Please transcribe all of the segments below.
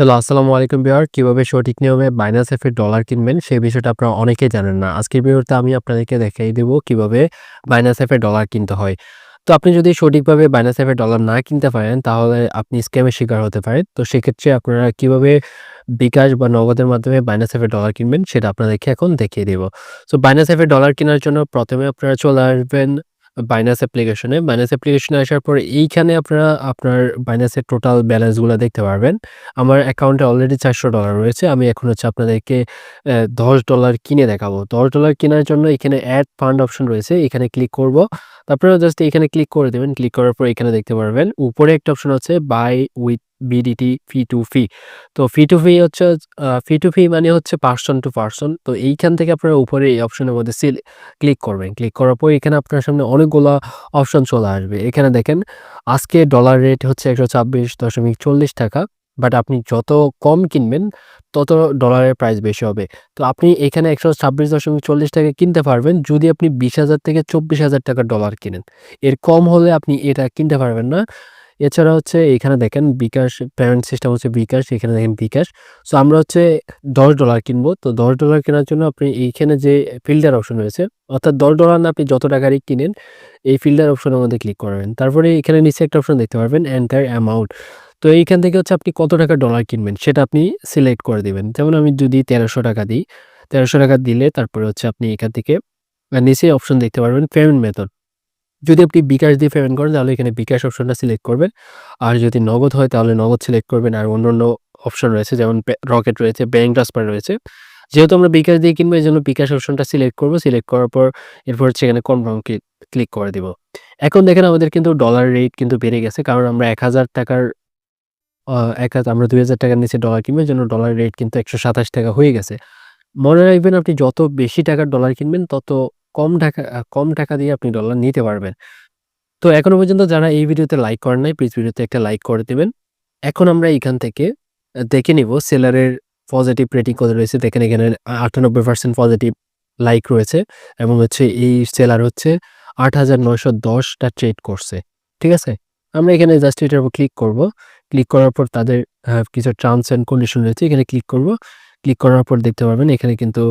Hello, আসসালামু আলাইকুম বিহার কীভাবে সঠিক নিয়মে বাইনাস এর ডলার কিনবেন সেই বিষয়টা আপনারা অনেকেই জানেন না। আজকের ভিডিওতে আমি আপনাদেরকে দেখাই দেবো কীভাবে বাইনাস এর ডলার কিনতে হয়। তো আপনি যদি সঠিকভাবে বাইনাস এর ডলার না কিনতে পারেন, তাহলে আপনি স্ক্যামের শিকার হতে পারেন। তো সেক্ষেত্রে আপনারা কীভাবে বিকাশ বা নগদের মাধ্যমে বাইনাস এর ডলার কিনবেন, সেটা আপনাদেরকে এখন দেখিয়ে দেবো। তো বাইনাস এর ডলার কেনার জন্য প্রথমে আপনারা চলে আসবেন বাইনাস অ্যাপ্লিকেশনে বাইনাস অ্যাপ্লিকেশনে আসার পর এইখানে আপনারা আপনার বাইনাসের টোটাল ব্যালেন্সগুলো দেখতে পারবেন। আমার অ্যাকাউন্টে অলরেডি চারশো ডলার রয়েছে। আমি এখন হচ্ছে আপনাদেরকে দশ ডলার কিনে দেখাবো। দশ ডলার কেনার জন্য এখানে অ্যাড ফান্ড অপশন রয়েছে। এখানে ক্লিক করব। তারপরে জাস্ট এখানে ক্লিক করে দেবেন। ক্লিক করার পর এখানে দেখতে পারবেন। উপরে একটা অপশন আছে buy with BDT fee to fee তো ফি টু ফি হচ্ছে ফি টু ফি মানে হচ্ছে পার্সন টু পার্সন তো এইখান থেকে আপনারা উপরে এই অপশনের মধ্যে সিল ক্লিক করবেন। ক্লিক করার পর এখানে আপনার সামনে অনেকগুলো অপশন চলে আসবে। এখানে দেখেন, আজকে ডলার রেট হচ্ছে একশো ছাব্বিশ দশমিক চল্লিশ টাকা বাট আপনি যত কম কিনবেন, তত ডলারের প্রাইস বেশি হবে। তো আপনি এখানে একশো ছাব্বিশ দশমিক চল্লিশ টাকা কিনতে পারবেন, যদি আপনি বিশ হাজার থেকে চব্বিশ হাজার টাকা ডলার কিনেন। এর কম হলে আপনি এটা কিনতে পারবেন না। এছাড়া হচ্ছে এখানে দেখেন বিকাশ পেমেন্ট সিস্টেম হচ্ছে বিকাশ, এখানে দেখেন বিকাশ। সো আমরা হচ্ছে দশ ডলার কিনবো। তো দশ ডলার কেনার জন্য আপনি এইখানে যে ফিল্টার অপশন রয়েছে, অর্থাৎ দশ ডলার না আপনি যত টাকারই কিনেন, এই ফিল্টার অপশনের মধ্যে ক্লিক করবেন। তারপরে এখানে নিচে একটা অপশন দেখতে পারবেন এন্টার অ্যামাউন্ট তো এইখান থেকে হচ্ছে আপনি কত টাকা ডলার কিনবেন, সেটা আপনি সিলেক্ট করে দিবেন। যেমন আমি যদি তেরোশো টাকা দিই, তেরোশো টাকা দিলে তারপরে হচ্ছে আপনি এখান থেকে, নিচে অপশন দেখতে পারবেন পেমেন্ট মেথড যদি আপনি বিকাশ দিয়ে পেমেন্ট করেন, তাহলে এখানে বিকাশ অপশনটা সিলেক্ট করবেন। আর যদি নগদ হয়, তাহলে নগদ সিলেক্ট করবেন। আর অন্য অন্য অপশন রয়েছে, যেমন রকেট রয়েছে ব্যাঙ্ক ট্রান্সফার রয়েছে। যেহেতু আমরা বিকাশ দিয়ে কিনবো, এই জন্য বিকাশ অপশনটা সিলেক্ট করব। সিলেক্ট করার পর এরপর এখানে কনফার্ম ক্লিক করে দিব। এখন দেখেন আমাদের কিন্তু ডলার রেট কিন্তু বেড়ে গেছে, কারণ আমরা এক হাজার টাকার এক হাজার, আমরা দুই হাজার টাকার নিচে ডলার কিনবো জন্য ডলার রেট কিন্তু একশো সাতাশ টাকা হয়ে গেছে। মনে রাখবেন, আপনি যত বেশি টাকার ডলার কিনবেন, তত কম টাকা কম টাকা দিয়ে আপনি ডলার নিতে পারবেন। তো এখনও পর্যন্ত যারা এই ভিডিওতে লাইক করেন নাই প্লিজ ভিডিওতে একটা লাইক করে দেবেন। এখন আমরা এখান থেকে দেখে নিব সেলারের পজিটিভ রেটিং কত রয়েছে। দেখেন এখানে আটানব্বই পার্সেন্ট পজিটিভ লাইক রয়েছে এবং হচ্ছে এই সেলার হচ্ছে আট হাজার নয়শো দশটা ট্রেড করছে। ঠিক আছে? আমরা এখানে জাস্ট এটার উপর ক্লিক করব। ক্লিক করার পর তাদের কিছু টার্মস অ্যান্ড কন্ডিশন রয়েছে। এখানে ক্লিক করব। ক্লিক করার পর দেখতে পারবেন এখানে কিন্তু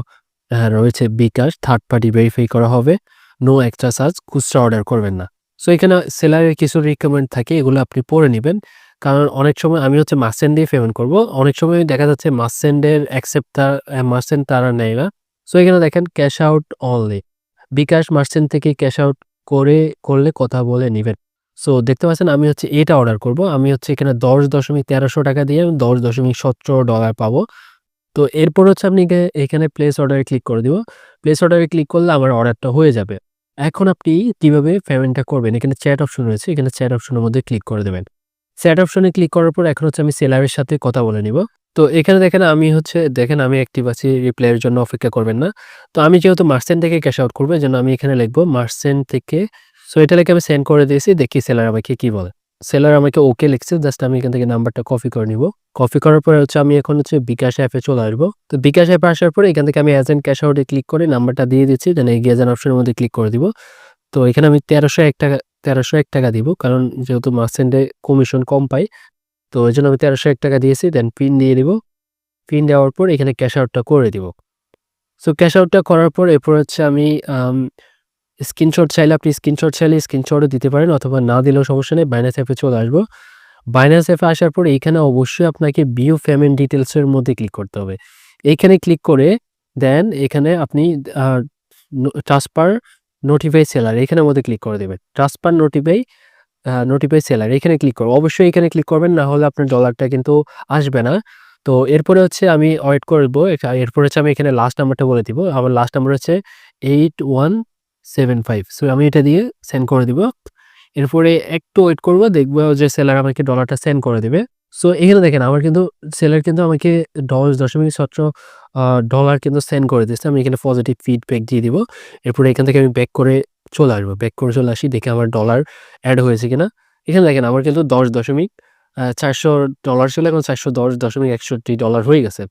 রয়েছে বিকাশ থার্ড পার্টি ভেরিফাই করা হবে। নো এক্সট্রা চার্জ খুচরা অর্ডার করবেন না। সো এখানে সেলারের কিছু রিকমেন্ড থাকে, এগুলো আপনি পড়ে নেবেন। কারণ অনেক সময় আমি হচ্ছে মাসেন্ড দিয়ে পেমেন্ট করব। অনেক সময় দেখা যাচ্ছে মাসেন্ডের অ্যাকসেপ্ট তার মাসেন্ড তারা নেয় না। সো এখানে দেখেন cash out only bKash merchant থেকে ক্যাশ আউট করে, করলে কথা বলে নেবেন। সো দেখতে পাচ্ছেন, আমি হচ্ছে এটা অর্ডার করব। আমি হচ্ছে এখানে দশ দশমিক তেরোশো টাকা দিয়ে আমি দশ দশমিক সতেরো ডলার পাবো। তো এরপর হচ্ছে আপনি এখানে প্লেস অর্ডারে ক্লিক করে দিব। প্লেস অর্ডারে ক্লিক করলে আমার অর্ডারটা হয়ে যাবে। এখন আপনি কীভাবে পেমেন্টটা করবেন? এখানে চ্যাট অপশন রয়েছে, এখানে চ্যাট অপশনের মধ্যে ক্লিক করে দেবেন। চ্যাট অপশনে ক্লিক করার পর এখন হচ্ছে আমি সেলারের সাথে কথা বলে নিব। তো এখানে দেখেন আমি হচ্ছে, দেখেন আমি অ্যাক্টিভ আছি রিপ্লাইয়ের জন্য অপেক্ষা করবেন না। তো আমি যেহেতু মার্সেন্ট থেকে ক্যাশ আউট করব যেন আমি এখানে লিখব মার্সেন্ট থেকে সো এটা লিখে আমি সেন্ড করে দিয়েছি, দেখি সেলার আমাকে কি বলে। সেলার আমাকে ওকে লিখছে জাস্ট আমি এখান থেকে নাম্বারটা কপি করে নিব। কপি করার পরে হচ্ছে আমি এখন হচ্ছে বিকাশ অ্যাপে চলে আসব। তো বিকাশ অ্যাপে আসার পরে এখান থেকে আমি এজেন্ট ক্যাশ আউটে ক্লিক করে নাম্বারটা দিয়ে দিচ্ছি দেন এগিয়ে যান অপশনের মধ্যে ক্লিক করে দিব। তো এখানে আমি তেরোশো এক টাকা, তেরোশো এক টাকা দিব, কারণ যেহেতু মার্সেন্টে কমিশন কম পাই, তো ওই জন্য আমি তেরোশো এক টাকা দিয়েছি দেন পিন দিয়ে দিব। পিন দেওয়ার পর এখানে ক্যাশ আউটটা করে দিব। সো ক্যাশ আউটটা করার পর এরপর হচ্ছে আমি স্ক্রিনশট চাইলে আপনি স্ক্রিনশট চাইলে স্ক্রিনশটও দিতে পারেন অথবা না দিলেও সমস্যা নেই বাইনাস অ্যাপে চলে আসব। বাইনাস অ্যাপে আসার পর এইখানে অবশ্যই আপনাকে বিউ পেমেন্ট ডিটেলসের মধ্যে ক্লিক করতে হবে। এইখানে ক্লিক করে দেন এখানে আপনি ট্রান্সফার নোটিফাই সেলার এখানের মধ্যে ক্লিক করে দেবেন। ট্রান্সফার নোটিফাই নোটিফাই সেলার এখানে ক্লিক করব অবশ্যই এখানে ক্লিক করবেন, না হলে আপনার ডলারটা কিন্তু আসবে না। তো এরপরে হচ্ছে আমি ওয়েট করব, এরপরে হচ্ছে আমি এখানে লাস্ট নাম্বারটা বলে দিব। আমার লাস্ট নাম্বার হচ্ছে eight one seven five so আমি এটা দিয়ে সেন্ড করে দিব। এরপরে একটু ওয়েট করব, দেখব যে সেলার আমাকে ডলারটা সেন্ড করে দেবে। সো এখানে দেখেন, আমার কিন্তু সেলার কিন্তু আমাকে দশ দশমিক সতেরো ডলার কিন্তু সেন্ড করে দিচ্ছে আমি এখানে পজিটিভ ফিডব্যাক দিয়ে দিব। এরপরে এখান থেকে আমি ব্যাক করে চলে আসব। ব্যাক করে চলে আসি, দেখে আমার ডলার অ্যাড হয়েছে কিনা। এখানে দেখেন, আমার কিন্তু দশ দশমিক চারশো ডলার ছিল এখন চারশো দশ দশমিক একষট্টি ডলার হয়ে গেছে।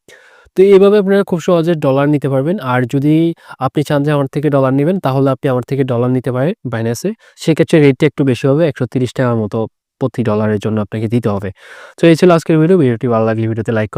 তো এইভাবে আপনারা খুব সহজে ডলার নিতে পারবেন আর যদি আপনি চান যে আমার থেকে ডলার নেবেন, তাহলে আপনি আমার থেকে ডলার নিতে পারেন বাইনাসে সেক্ষেত্রে রেটটা একটু বেশি হবে, একশো টাকার মতো প্রতি ডলারের জন্য আপনাকে দিতে হবে। তো এই ছিল আজকের ভিডিও। ভিডিওটি ভালো লাগলে ভিডিওতে লাইক করুন।